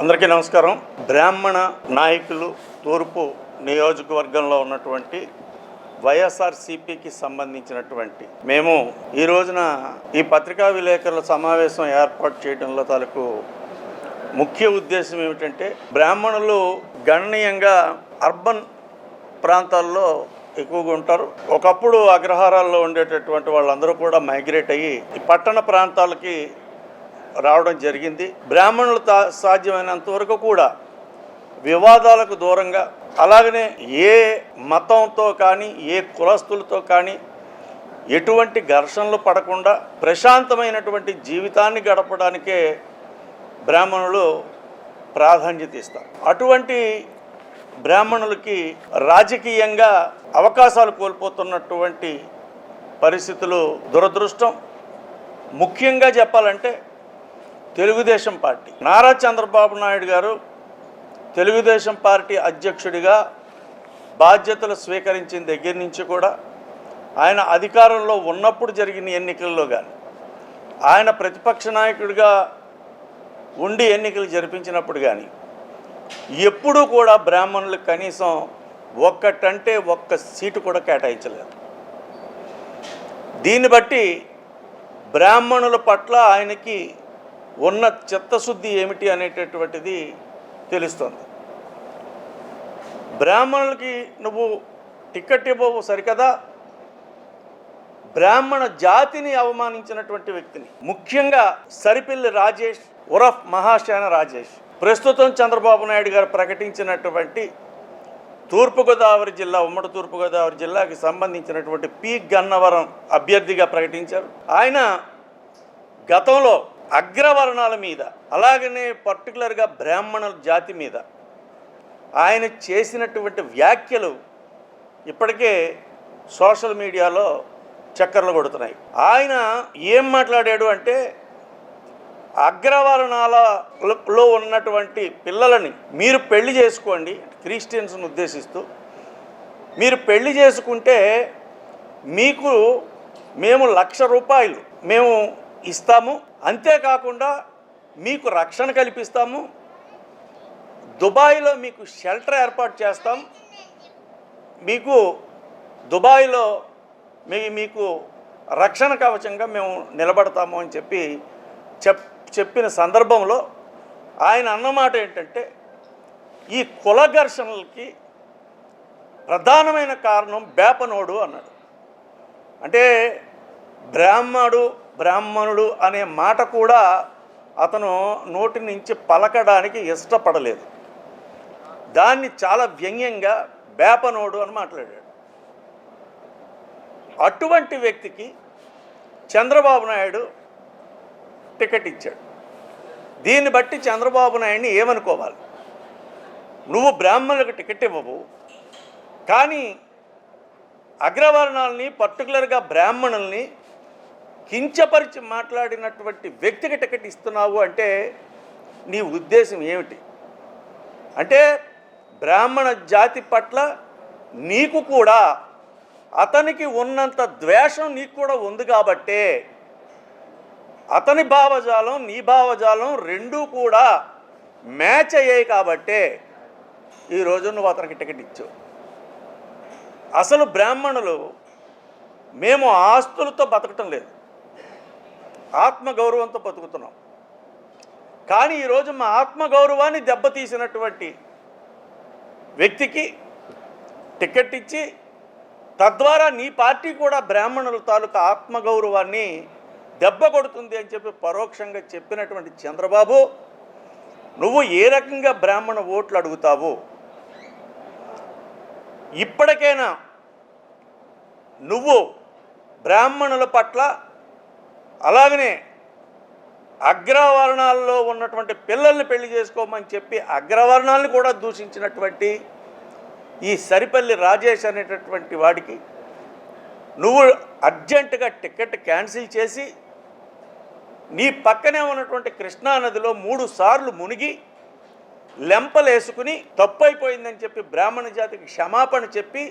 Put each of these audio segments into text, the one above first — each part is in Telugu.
అందరికీ నమస్కారం. బ్రాహ్మణ నాయకులు తూర్పు నియోజకవర్గంలో ఉన్నటువంటి వైఎస్ఆర్సిపికి సంబంధించినటువంటి మేము ఈ రోజున ఈ పత్రికా విలేకరుల సమావేశం ఏర్పాటు చేయడంలో తాలూకు ముఖ్య ఉద్దేశం ఏమిటంటే బ్రాహ్మణులు గణనీయంగా అర్బన్ ప్రాంతాల్లో ఎక్కువగా ఉంటారు. ఒకప్పుడు అగ్రహారాల్లో ఉండేటటువంటి వాళ్ళందరూ కూడా మైగ్రేట్ అయ్యి ఈ పట్టణ ప్రాంతాలకి రావడం జరిగింది. బ్రాహ్మణులు తా సాధ్యమైనంత వరకు కూడా వివాదాలకు దూరంగా అలాగనే ఏ మతంతో కానీ ఏ కులస్తులతో కానీ ఎటువంటి ఘర్షణలు పడకుండా ప్రశాంతమైనటువంటి జీవితాన్ని గడపడానికే బ్రాహ్మణులు ప్రాధాన్యత ఇస్తారు. అటువంటి బ్రాహ్మణులకి రాజకీయంగా అవకాశాలు కోల్పోతున్నటువంటి పరిస్థితులు దురదృష్టం. ముఖ్యంగా చెప్పాలంటే తెలుగుదేశం పార్టీ. నారా చంద్రబాబు నాయుడు గారు తెలుగుదేశం పార్టీ అధ్యక్షుడిగా బాధ్యతలు స్వీకరించిన దగ్గర నుంచి కూడా ఆయన అధికారంలో ఉన్నప్పుడు జరిగిన ఎన్నికల్లో కానీ ఆయన ప్రతిపక్ష నాయకుడిగా ఉండి ఎన్నికలు జరిపించినప్పుడు కానీ ఎప్పుడూ కూడా బ్రాహ్మణులకు కనీసం ఒక్కటంటే ఒక్క సీటు కూడా కేటాయించలేదు. దీన్ని బట్టి బ్రాహ్మణుల పట్ల ఆయనకి ఉన్న చిత్తశుద్ధి ఏమిటి అనేటటువంటిది తెలుస్తుంది. బ్రాహ్మణులకి నువ్వు టికెట్ ఇవ్వవు సరికదా? బ్రాహ్మణ జాతిని అవమానించినటువంటి వ్యక్తిని. ముఖ్యంగా సరిపిల్లి రాజేష్ ఉరఫ్ మహాశయన రాజేష్. ప్రస్తుతం చంద్రబాబు నాయుడు గారు ప్రకటించినటువంటి తూర్పుగోదావరి జిల్లా ఉమ్మడి తూర్పుగోదావరి జిల్లాకి సంబంధించినటువంటి పి. గన్నవరం అభ్యర్థిగా ప్రకటించారు. ఆయన గతంలో అగ్రవర్ణాల మీద అలాగనే పర్టికులర్గా బ్రాహ్మణుల జాతి మీద ఆయన చేసినటువంటి వ్యాఖ్యలు ఇప్పటికే సోషల్ మీడియాలో చక్కర్లు కొడుతున్నాయి. ఆయన ఏం మాట్లాడాడు అంటే అగ్రవర్ణాలలో ఉన్నటువంటి పిల్లలని మీరు పెళ్ళి చేసుకోండి క్రిస్టియన్స్ని ఉద్దేశిస్తూ మీరు పెళ్ళి చేసుకుంటే మీకు మేము లక్ష రూపాయలు మేము ఇస్తాము అంతేకాకుండా మీకు రక్షణ కల్పిస్తాము. దుబాయ్లో మీకు షెల్టర్ ఏర్పాటు చేస్తాం. మీకు దుబాయ్లో మీ మీకు రక్షణ కవచంగా మేము నిలబడతాము అని చెప్పి చెప్ చెప్పిన సందర్భంలో ఆయన అన్నమాట ఏంటంటే ఈ కుల ఘర్షణలకి ప్రధానమైన కారణం బేపనోడు అన్నాడు. అంటే బ్రాహ్మడు బ్రాహ్మణుడు అనే మాట కూడా అతను నోటి నుంచి పలకడానికి ఇష్టపడలేదు. దాన్ని చాలా వ్యంగ్యంగా బేపనోడు అని మాట్లాడాడు. అటువంటి వ్యక్తికి చంద్రబాబు నాయుడు టికెట్ ఇచ్చాడు. దీన్ని బట్టి చంద్రబాబు నాయుడిని ఏమనుకోవాలి? నువ్వు బ్రాహ్మణులకు టికెట్ ఇవ్వవు కానీ అగ్రవర్ణాలని పర్టికులర్గా బ్రాహ్మణుల్ని కించపరిచి మాట్లాడినటువంటి వ్యక్తికి టికెట్ ఇస్తున్నావు అంటే నీ ఉద్దేశం ఏమిటి? అంటే బ్రాహ్మణ జాతి పట్ల నీకు కూడా అతనికి ఉన్నంత ద్వేషం నీకు కూడా ఉంది కాబట్టే అతని భావజాలం నీ భావజాలం రెండూ కూడా మ్యాచ్ అయ్యాయి కాబట్టే ఈరోజు నువ్వు అతనికి టికెట్ ఇచ్చావు. అసలు బ్రాహ్మణులు మేము ఆస్తులతో బతకటం లేదు. ఆత్మగౌరవంతో బతుకుతున్నాం. కానీ ఈరోజు మా ఆత్మగౌరవాన్ని దెబ్బతీసినటువంటి వ్యక్తికి టికెట్ ఇచ్చి తద్వారా నీ పార్టీ కూడా బ్రాహ్మణుల తాలూకా ఆత్మగౌరవాన్ని దెబ్బ కొడుతుంది అని చెప్పి పరోక్షంగా చెప్పినటువంటి చంద్రబాబు నువ్వు ఏ రకంగా బ్రాహ్మణ ఓట్లు అడుగుతావు? ఇప్పటికైనా నువ్వు బ్రాహ్మణుల పట్ల అలాగనే అగ్రవర్ణాల్లో ఉన్నటువంటి పిల్లల్ని పెళ్ళి చేసుకోమని చెప్పి అగ్రవర్ణాలను కూడా దూషించినటువంటి ఈ సరిపల్లి రాజేష్ అనేటటువంటి వాడికి నువ్వు అర్జెంటుగా టికెట్ క్యాన్సిల్ చేసి నీ పక్కనే ఉన్నటువంటి కృష్ణా నదిలో మూడు సార్లు మునిగి లెంపలేసుకుని తప్పు అయిపోయిందని చెప్పి బ్రాహ్మణ జాతికి క్షమాపణ చెప్పి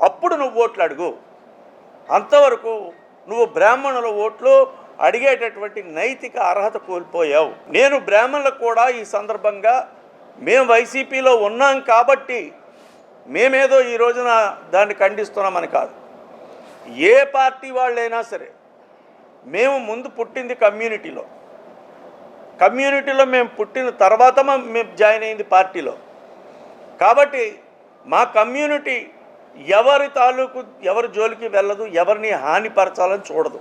అప్పుడు నువ్వు ఓట్లు అడుగు. అంతవరకు నువ్వు బ్రాహ్మణుల ఓట్లు అడిగేటటువంటి నైతిక అర్హత కోల్పోయావు. నేను బ్రాహ్మణులకు కూడా ఈ సందర్భంగా మేము వైసీపీలో ఉన్నాం కాబట్టి మేమేదో ఈ రోజున దాన్ని ఖండిస్తున్నామని కాదు. ఏ పార్టీ వాళ్ళైనా సరే మేము ముందు పుట్టింది కమ్యూనిటీలో. కమ్యూనిటీలో మేము పుట్టిన తర్వాత మేము జాయిన్ అయింది పార్టీలో. కాబట్టి మా కమ్యూనిటీ ఎవరి తాలూకు ఎవరి జోలికి వెళ్ళదు ఎవరిని హానిపరచాలని చూడదు.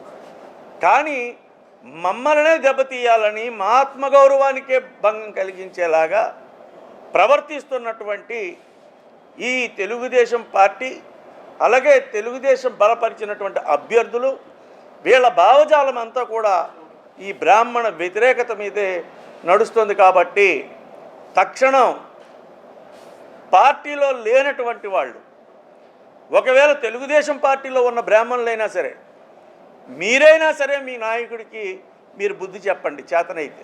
కానీ మమ్మల్నే దెబ్బతీయాలని మా ఆత్మగౌరవానికే భంగం కలిగించేలాగా ప్రవర్తిస్తున్నటువంటి ఈ తెలుగుదేశం పార్టీ అలాగే తెలుగుదేశం బలపరిచినటువంటి అభ్యర్థులు వీళ్ళ భావజాలం అంతా కూడా ఈ బ్రాహ్మణ వ్యతిరేకత మీదే నడుస్తుంది కాబట్టి తక్షణం పార్టీలో లేనటువంటి వాళ్ళు ఒకవేళ తెలుగుదేశం పార్టీలో ఉన్న బ్రాహ్మణులైనా సరే మీరైనా సరే మీ నాయకుడికి మీరు బుద్ధి చెప్పండి చేతనైతే.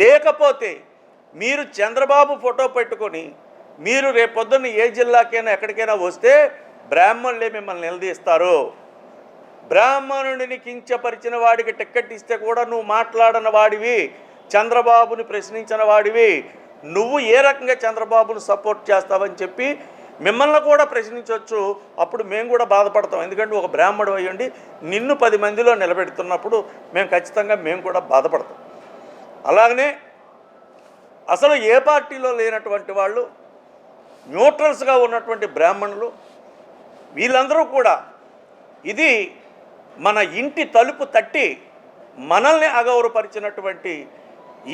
లేకపోతే మీరు చంద్రబాబు ఫోటో పెట్టుకొని మీరు రేపొద్దున్న ఏ జిల్లాకైనా ఎక్కడికైనా వస్తే బ్రాహ్మణులే మిమ్మల్ని నిలదీస్తారు. బ్రాహ్మణుడిని కించపరిచిన వాడికి టిక్కెట్ ఇస్తే కూడా నువ్వు మాట్లాడని వాడివి చంద్రబాబుని ప్రశ్నించిన వాడివి. నువ్వు ఏ రకంగా చంద్రబాబును సపోర్ట్ చేస్తావని చెప్పి మిమ్మల్ని కూడా ప్రశ్నించవచ్చు. అప్పుడు మేము కూడా బాధపడతాం. ఎందుకంటే ఒక బ్రాహ్మడు అయ్యండి నిన్ను పది మందిలో నిలబెడుతున్నప్పుడు మేము ఖచ్చితంగా మేము కూడా బాధపడతాం. అలాగనే అసలు ఏ పార్టీలో లేనటువంటి వాళ్ళు న్యూట్రల్స్గా ఉన్నటువంటి బ్రాహ్మణులు వీళ్ళందరూ కూడా ఇది మన ఇంటి తలుపు తట్టి మనల్ని అగౌరవపరిచినటువంటి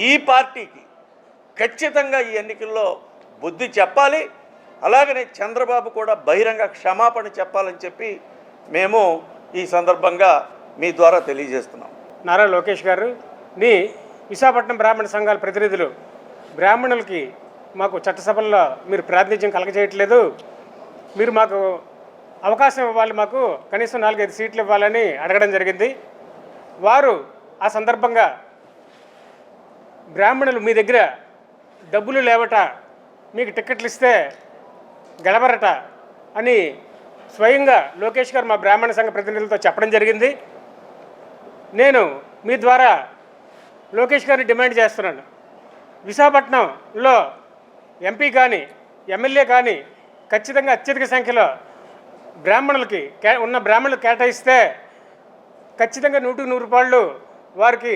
ఈ పార్టీకి ఖచ్చితంగా ఈ ఎన్నికల్లో బుద్ధి చెప్పాలి. అలాగనే చంద్రబాబు కూడా బహిరంగ క్షమాపణ చెప్పాలని చెప్పి మేము ఈ సందర్భంగా మీ ద్వారా తెలియజేస్తున్నాం. నారా లోకేష్ గారు మీ విశాఖపట్నం బ్రాహ్మణ సంఘాల ప్రతినిధులు బ్రాహ్మణులకి మాకు చట్టసభల్లో మీరు ప్రాతినిధ్యం కలగజేయట్లేదు. మీరు మాకు అవకాశం ఇవ్వాలి మాకు కనీసం నాలుగైదు సీట్లు ఇవ్వాలని అడగడం జరిగింది. వారు ఆ సందర్భంగా బ్రాహ్మణులు మీ దగ్గర డబ్బులు లేవట మీకు టిక్కెట్లు ఇస్తే గడబరట అని స్వయంగా లోకేష్ గారు మా బ్రాహ్మణ సంఘ ప్రతినిధులతో చెప్పడం జరిగింది. నేను మీ ద్వారా లోకేష్ గారిని డిమాండ్ చేస్తున్నాను. విశాఖపట్నంలో ఎంపీ కానీ ఎమ్మెల్యే కానీ ఖచ్చితంగా అత్యధిక సంఖ్యలో బ్రాహ్మణులకి కే ఉన్న బ్రాహ్మణులు కేటాయిస్తే ఖచ్చితంగా నూటికి నూరు రూపాయలు వారికి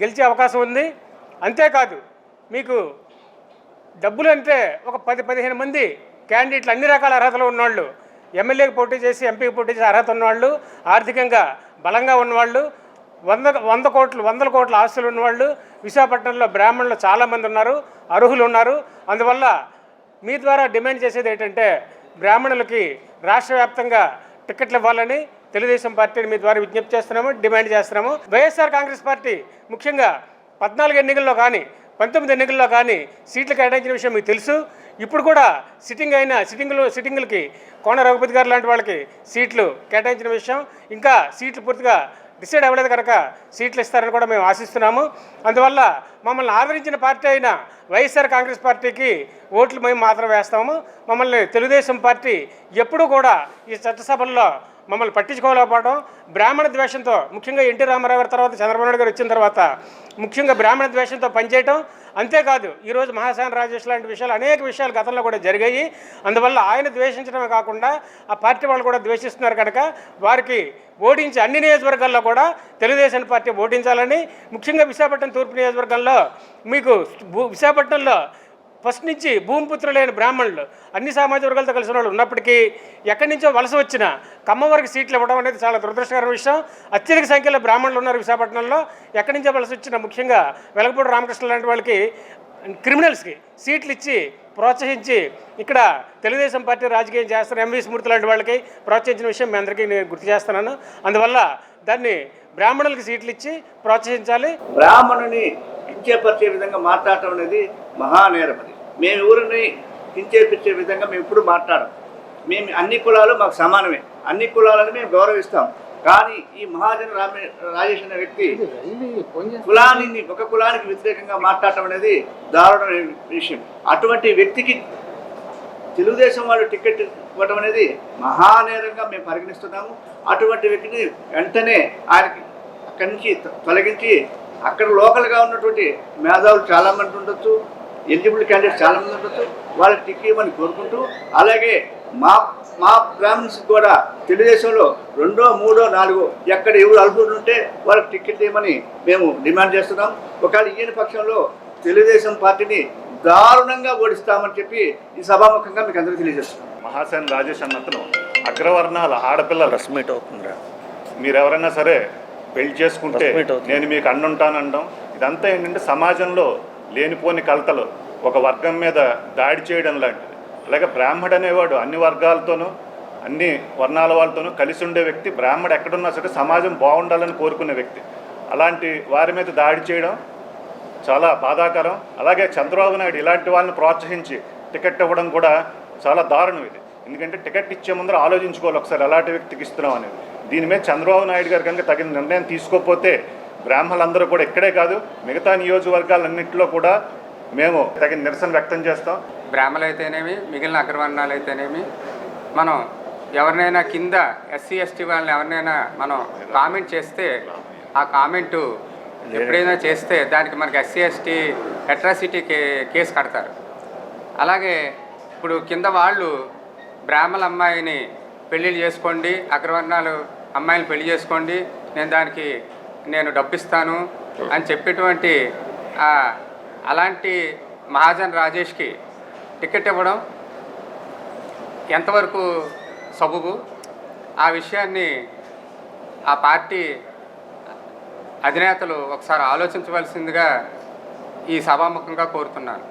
గెలిచే అవకాశం ఉంది. అంతేకాదు మీకు డబ్బులు అంటే ఒక పది పదిహేను మంది క్యాండిడేట్లు అన్ని రకాల అర్హతలు ఉన్నవాళ్ళు ఎమ్మెల్యేకి పోటీ చేసి ఎంపీకి పోటీ చేసి అర్హత ఉన్నవాళ్ళు ఆర్థికంగా బలంగా ఉన్నవాళ్ళు వంద వంద కోట్లు వందల కోట్ల ఆస్తులు ఉన్నవాళ్ళు విశాఖపట్నంలో బ్రాహ్మణులు చాలామంది ఉన్నారు అర్హులు ఉన్నారు. అందువల్ల మీ ద్వారా డిమాండ్ చేసేది ఏంటంటే బ్రాహ్మణులకి రాష్ట్ర వ్యాప్తంగా టికెట్లు ఇవ్వాలని తెలుగుదేశం పార్టీని మీ ద్వారా విజ్ఞప్తి చేస్తున్నాము డిమాండ్ చేస్తున్నాము. వైఎస్ఆర్ కాంగ్రెస్ పార్టీ ముఖ్యంగా పద్నాలుగు ఎన్నికల్లో కానీ పంతొమ్మిది ఎన్నికల్లో కానీ సీట్లు కేటాయించిన విషయం మీకు తెలుసు. ఇప్పుడు కూడా సిట్టింగ్ అయిన సిట్టింగ్లు సిట్టింగ్లకి కోన రఘుపతి గారు లాంటి వాళ్ళకి సీట్లు కేటాయించిన విషయం. ఇంకా సీట్లు పూర్తిగా డిసైడ్ అవ్వలేదు కనుక సీట్లు ఇస్తారని కూడా మేము ఆశిస్తున్నాము. అందువల్ల మమ్మల్ని ఆదరించిన పార్టీ అయిన వైఎస్ఆర్ కాంగ్రెస్ పార్టీకి ఓట్లు మేము మాత్రం వేస్తాము. మమ్మల్ని తెలుగుదేశం పార్టీ ఎప్పుడూ కూడా ఈ చట్టసభల్లో మమ్మల్ని పట్టించుకోలేకపోవడం. బ్రాహ్మణ ద్వేషంతో ముఖ్యంగా ఎన్టీ రామారావు గారి తర్వాత చంద్రబాబు నాయుడు గారు వచ్చిన తర్వాత ముఖ్యంగా బ్రాహ్మణ ద్వేషంతో పనిచేయటం. అంతేకాదు ఈరోజు మహాశాన రాజేష్ లాంటి విషయాలు అనేక విషయాలు గతంలో కూడా జరిగాయి. అందువల్ల ఆయన ద్వేషించడమే కాకుండా ఆ పార్టీ వాళ్ళు కూడా ద్వేషిస్తున్నారు కనుక వారికి ఓడించి అన్ని నియోజకవర్గాల్లో కూడా తెలుగుదేశం పార్టీ ఓడించాలని ముఖ్యంగా విశాఖపట్నం తూర్పు నియోజకవర్గంలో మీకు భూ- విశాఖపట్నంలో ఫస్ట్ నుంచి భూమిపుత్రులైన బ్రాహ్మణులు అన్ని సామాజిక వర్గాలతో కలిసిన వాళ్ళు ఉన్నప్పటికీ ఎక్కడి నుంచో వలస వచ్చిన కమ్మవారికి సీట్లు ఇవ్వడం అనేది చాలా దురదృష్టకర విషయం. అత్యధిక సంఖ్యలో బ్రాహ్మణులు ఉన్నారు విశాఖపట్నంలో. ఎక్కడి నుంచో వలస వచ్చిన ముఖ్యంగా వెలగపూడి రామకృష్ణ లాంటి వాళ్ళకి క్రిమినల్స్కి సీట్లు ఇచ్చి ప్రోత్సహించి ఇక్కడ తెలుగుదేశం పార్టీ రాజకీయం చేస్తున్న ఎంవి స్మృతి లాంటి వాళ్ళకి ప్రోత్సహించిన విషయం మీ అందరికీ నేను గుర్తు చేస్తున్నాను. అందువల్ల దాన్ని బ్రాహ్మణులకి సీట్లు ఇచ్చి ప్రోత్సహించాలి. బ్రాహ్మణుని కించేపరిచే విధంగా మాట్లాడటం అనేది మహానేరం అది మేము ఊరిని కించేపించే విధంగా మేము ఇప్పుడు మాట్లాడం మేము అన్ని కులాలు మాకు సమానమే. అన్ని కులాలను మేము గౌరవిస్తాం. కానీ ఈ మహాజన రామే రాజేష్ అనే వ్యక్తి కులాన్ని ఒక కులానికి వ్యతిరేకంగా మాట్లాడటం అనేది దారుణమైన విషయం. అటువంటి వ్యక్తికి తెలుగుదేశం వాళ్ళు టికెట్ ఇవ్వడం అనేది మహానేరంగా మేము పరిగణిస్తున్నాము. అటువంటి వ్యక్తిని వెంటనే ఆయనకి అక్కడి నుంచి తొలగించి అక్కడ లోకల్గా ఉన్నటువంటి మేధావులు చాలామంది ఉండొచ్చు ఎలిజిబుల్ క్యాండిడేట్స్ చాలామంది ఉండొచ్చు వాళ్ళకి టికెట్ ఇవ్వమని కోరుకుంటూ అలాగే మా మా బ్రాహ్మణ్స్ కూడా తెలుగుదేశంలో రెండో మూడో నాలుగో ఎక్కడ ఎవరు అర్హులు ఉంటే వాళ్ళకి టికెట్ ఇవ్వమని మేము డిమాండ్ చేస్తున్నాం. ఒకవేళ ఈయన పక్షంలో తెలుగుదేశం పార్టీని దారుణంగా ఓడిస్తామని చెప్పి ఈ సభాముఖంగా మీకు అందరికీ తెలియజేస్తున్నాం. మహాసేన్ రాజేష్ అన్నతను అగ్రవర్ణాల ఆడపిల్లలు ప్రెస్ మీట్ అవుతుందిరా. మీరు ఎవరైనా సరే పెళ్ళి చేసుకుంటే. నేను మీకు అండుంటానండం ఇదంతా ఏంటంటే సమాజంలో లేనిపోని కలతలు ఒక వర్గం మీద దాడి చేయడం లాంటిది. అలాగే బ్రాహ్మడు అనేవాడు అన్ని వర్గాలతోనూ అన్ని వర్ణాల వాళ్ళతోనూ కలిసి ఉండే వ్యక్తి. బ్రాహ్మడు ఎక్కడున్నా సరే సమాజం బాగుండాలని కోరుకునే వ్యక్తి. అలాంటి వారి మీద దాడి చేయడం చాలా బాధాకరం. అలాగే చంద్రబాబు నాయుడు ఇలాంటి వాళ్ళని ప్రోత్సహించి టికెట్ ఇవ్వడం కూడా చాలా దారుణం ఇది. ఎందుకంటే టికెట్ ఇచ్చే ముందర ఆలోచించుకోవాలి ఒకసారి అలాంటి వ్యక్తికి ఇస్తున్నాం అనేది. దీని మీద చంద్రబాబు నాయుడు గారు కనుక తగిన నిర్ణయం తీసుకోకపోతే బ్రాహ్మణులందరూ కూడా ఇక్కడే కాదు మిగతా నియోజకవర్గాలన్నింటిలో కూడా మేము తగిన నిరసన వ్యక్తం చేస్తాం. బ్రాహ్మలు అయితేనేమి మిగిలిన అగ్రవర్ణాలు అయితేనేమి మనం ఎవరినైనా కింద ఎస్సీ ఎస్టీ వాళ్ళని ఎవరినైనా మనం కామెంట్ చేస్తే ఆ కామెంటు ఎప్పుడైనా చేస్తే దానికి మనకి ఎస్సీ ఎస్టీ అట్రాసిటీ కే కేసు కడతారు. అలాగే ఇప్పుడు కింద వాళ్ళు బ్రాహ్మణ అమ్మాయిని పెళ్ళిళ్ళు చేసుకోండి అగ్రవర్ణాలు అమ్మాయిని పెళ్ళి చేసుకోండి నేను దానికి నేను డబ్బిస్తాను అని చెప్పేటువంటి ఆ, అలాంటి మహాజన్ రాజేష్కి టికెట్ ఇవ్వడం ఎంతవరకు సబుగు ఆ విషయాన్ని ఆ పార్టీ అధినేతలు ఒకసారి ఆలోచించవలసిందిగా ఈ సభాముఖంగా కోరుతున్నాను.